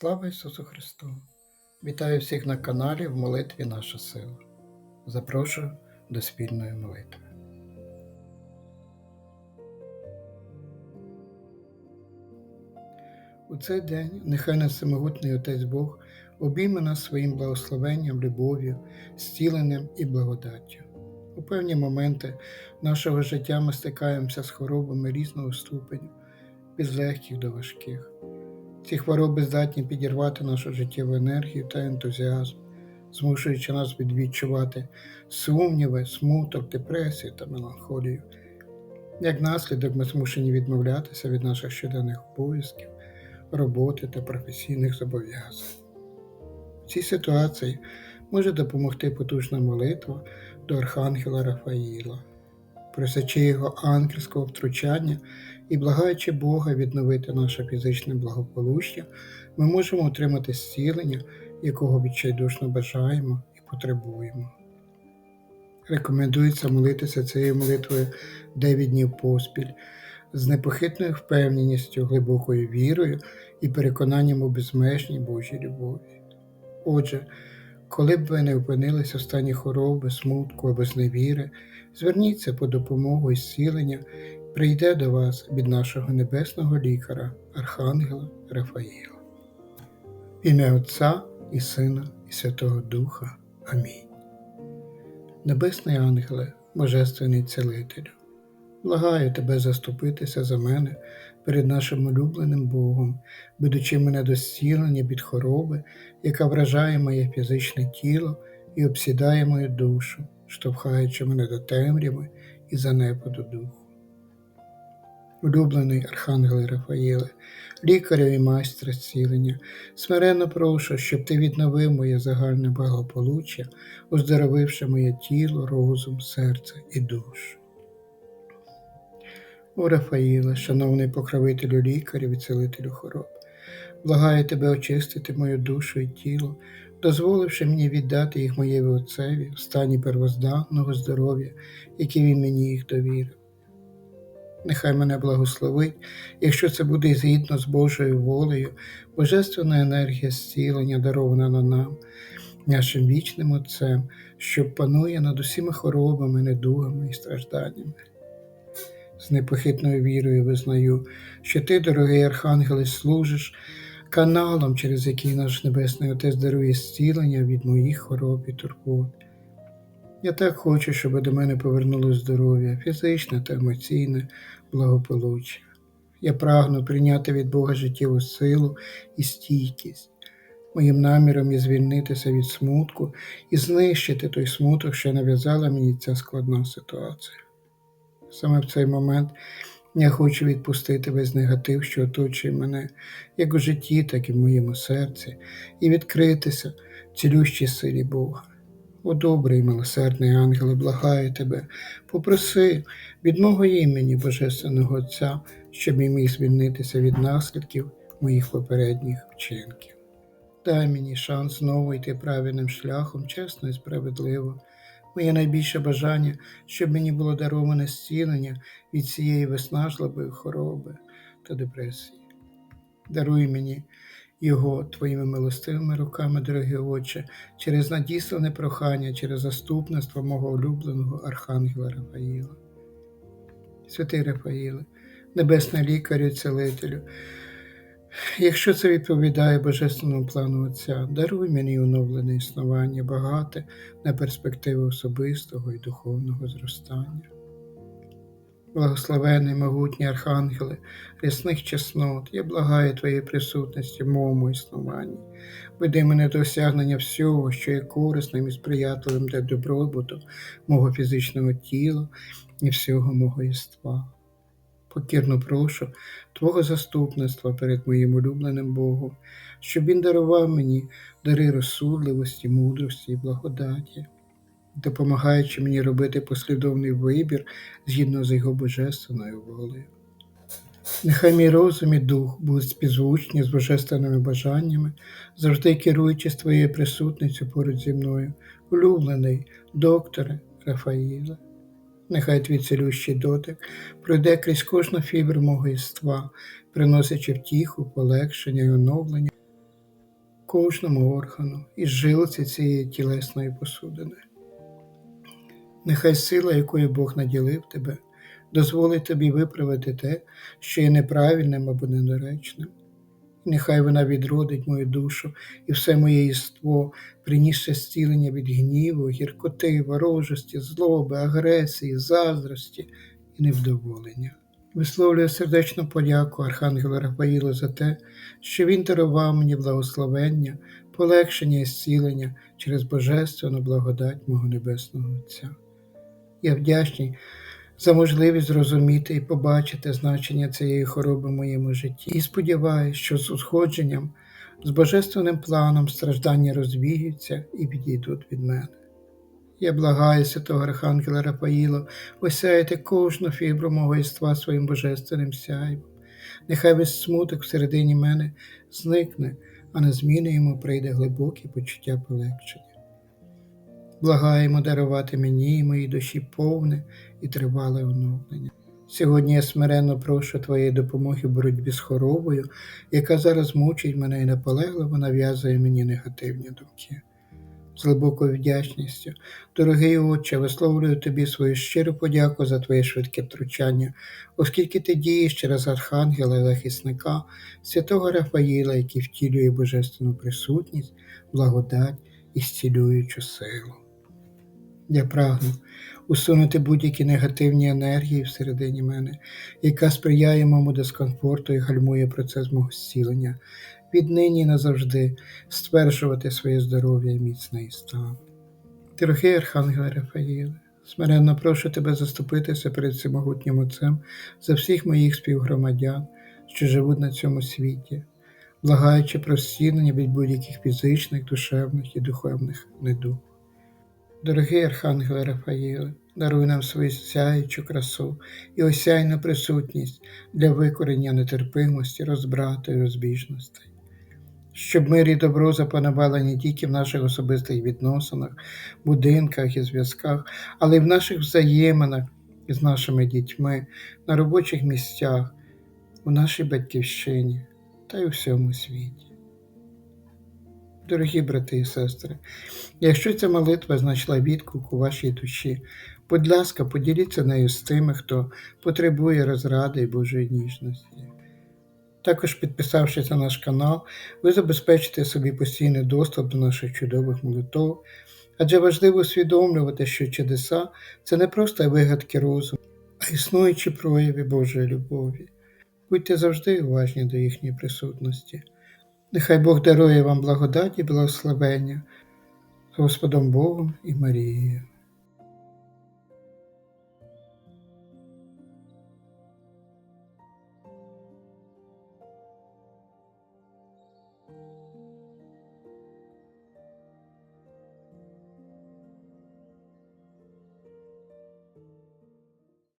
Слава Ісусу Христу! Вітаю всіх на каналі в молитві Наша сила. Запрошую до спільної молитви. У цей день нехай нас всемогутній Отець Бог обійме нас своїм благословенням, любов'ю, зціленням і благодаттю. У певні моменти нашого життя ми стикаємося з хворобами різного ступеню, від легких до важких. Ці хвороби здатні підірвати нашу життєву енергію та ентузіазм, змушуючи нас відчувати сумніви, смуток, депресію та меланхолію. Як наслідок, ми змушені відмовлятися від наших щоденних обов'язків, роботи та професійних зобов'язань. В цій ситуації може допомогти потужна молитва до Архангела Рафаїла, просячи його ангельського втручання і благаючи Бога відновити наше фізичне благополуччя, ми можемо отримати зцілення, якого відчайдушно бажаємо і потребуємо. Рекомендується молитися цією молитвою 9 днів поспіль з непохитною впевненістю, глибокою вірою і переконанням у безмежній Божій любові. Отже, коли б ви не опинилися в стані хвороби, смутку або зневіри, зверніться по допомогу і зцілення прийде до вас від нашого небесного лікаря, Архангела Рафаїла. В ім'я Отця і Сина, і Святого Духа. Амінь. Небесний ангеле, Божественний Целителю, благаю тебе заступитися за мене перед нашим улюбленим Богом, ведучи мене до зцілення від хвороби, яка вражає моє фізичне тіло і обсідає мою душу, штовхаючи мене до темряви і занепаду духу. Улюблений Архангеле Рафаїле, лікарю і майстра зцілення, смиренно прошу, щоб ти відновив моє загальне благополуччя, оздоровивши моє тіло, розум, серце і душу. О Рафаїле, шановний покровителю лікарів і цілителю хвороб, благаю тебе очистити мою душу і тіло, дозволивши мені віддати їх моєві Отцеві в стані первозданного здоров'я, який він мені їх довірив. Нехай мене благословить, якщо це буде згідно з Божою волею, божественна енергія зцілення, дарована на нам, нашим вічним Отцем, що панує над усіма хворобами, недугами і стражданнями. Непохитною вірою визнаю, що ти, дорогий Архангеле, служиш каналом, через який наш Небесний Отець дарує зцілення від моїх хвороб і турбот. Я так хочу, щоб до мене повернулося здоров'я, фізичне та емоційне благополуччя. Я прагну прийняти від Бога життєву силу і стійкість. Моїм наміром є звільнитися від смутку і знищити той смуток, що нав'язала мені ця складна ситуація. Саме в цей момент я хочу відпустити весь негатив, що оточує мене, як у житті, так і в моєму серці, і відкритися цілющій силі Бога. О добрий милосердний ангеле, благаю тебе, попроси від мого імені Божественного Отця, щоб я міг звільнитися від наслідків моїх попередніх вчинків. Дай мені шанс знову йти правильним шляхом, чесно і справедливо. Моє найбільше бажання, щоб мені було дароване зцілення від цієї виснажливої хвороби та депресії. Даруй мені його твоїми милостивими руками, дорогі Отче, через надіслане прохання, через заступництво мого улюбленого Архангела Рафаїла. Святий Рафаїле, небесний лікарю целителю, якщо це відповідає Божественному плану Отця, даруй мені оновлене існування, багате на перспективи особистого і духовного зростання. Благословений, могутній Архангеле, рясних чеснот, я благаю Твоєї присутності в моєму існуванні. Веди мене до осягнення всього, що є корисним і сприятливим для добробуту мого фізичного тіла і всього мого єства. Покірно прошу Твого заступництва перед моїм улюбленим Богом, щоб Він дарував мені дари розсудливості, мудрості і благодаті допомагаючи мені робити послідовний вибір згідно з його божественною волею. Нехай мій розум і дух будуть співзвучні з божественними бажаннями, завжди керуючи з твоєю присутністю поруч зі мною, улюблений докторе Рафаїле. Нехай твій цілющий дотик пройде крізь кожну фібру мого єства, приносячи втіху, полегшення і оновлення кожному органу і жилці цієї тілесної посудини. Нехай сила, якою Бог наділив тебе, дозволить тобі виправити те, що є неправильним або недоречним. Нехай вона відродить мою душу і все моє єство, принісше зцілення від гніву, гіркоти, ворожості, злоби, агресії, заздрості і невдоволення. Висловлюю сердечну подяку Архангелу Рафаїлу за те, що він дарував мені благословення, полегшення і зцілення через божественну благодать мого Небесного Отця. Я вдячний за можливість зрозуміти і побачити значення цієї хвороби в моєму житті. І сподіваюся, що з усходженням, з божественним планом страждання розвіються і відійдуть від мене. Я благаю святого Архангела Рафаїла, осяяти кожну фібру мого єства своїм божественним сяйвом. Нехай весь смуток всередині мене зникне, а на зміни йому прийде глибоке почуття полегшення. Благаємо дарувати мені і моїй душі повне і тривале оновлення. Сьогодні я смиренно прошу Твоєї допомоги в боротьбі з хворобою, яка зараз мучить мене і наполегливо нав'язує мені негативні думки. З глибокою вдячністю, дорогий Отче, висловлюю тобі свою щиру подяку за твоє швидке втручання, оскільки ти дієш через Архангела і захисника, святого Рафаїла, який втілює божественну присутність, благодать і зцілюючу силу. Я прагну усунути будь-які негативні енергії всередині мене, яка сприяє моєму дискомфорту і гальмує процес мого зцілення, віднині назавжди стверджувати своє здоров'я і міцний стан. Дорогий Архангеле Рафаїле, смиренно прошу тебе заступитися перед всемогутнім Отцем за всіх моїх співгромадян, що живуть на цьому світі, благаючи про зцілення від будь-яких фізичних, душевних і духовних недуг. Дорогий Архангеле Рафаїле, даруй нам свою сяючу красу і осяйну присутність для викорення нетерпимості, розбрату і розбіжностей, щоб мир і добро запанували не тільки в наших особистих відносинах, будинках і зв'язках, але й в наших взаєминах з нашими дітьми, на робочих місцях, у нашій батьківщині та й у всьому світі. Дорогі брати і сестри, якщо ця молитва знайшла відгук у вашій душі, будь ласка, поділіться нею з тими, хто потребує розради і Божої ніжності. Також, підписавшись на наш канал, ви забезпечите собі постійний доступ до наших чудових молитв, адже важливо усвідомлювати, що чудеса це не просто вигадки розуму, а існуючі прояви Божої любові. Будьте завжди уважні до їхньої присутності. Нехай Бог дарує вам благодать і благословення Господом Богом і Марією.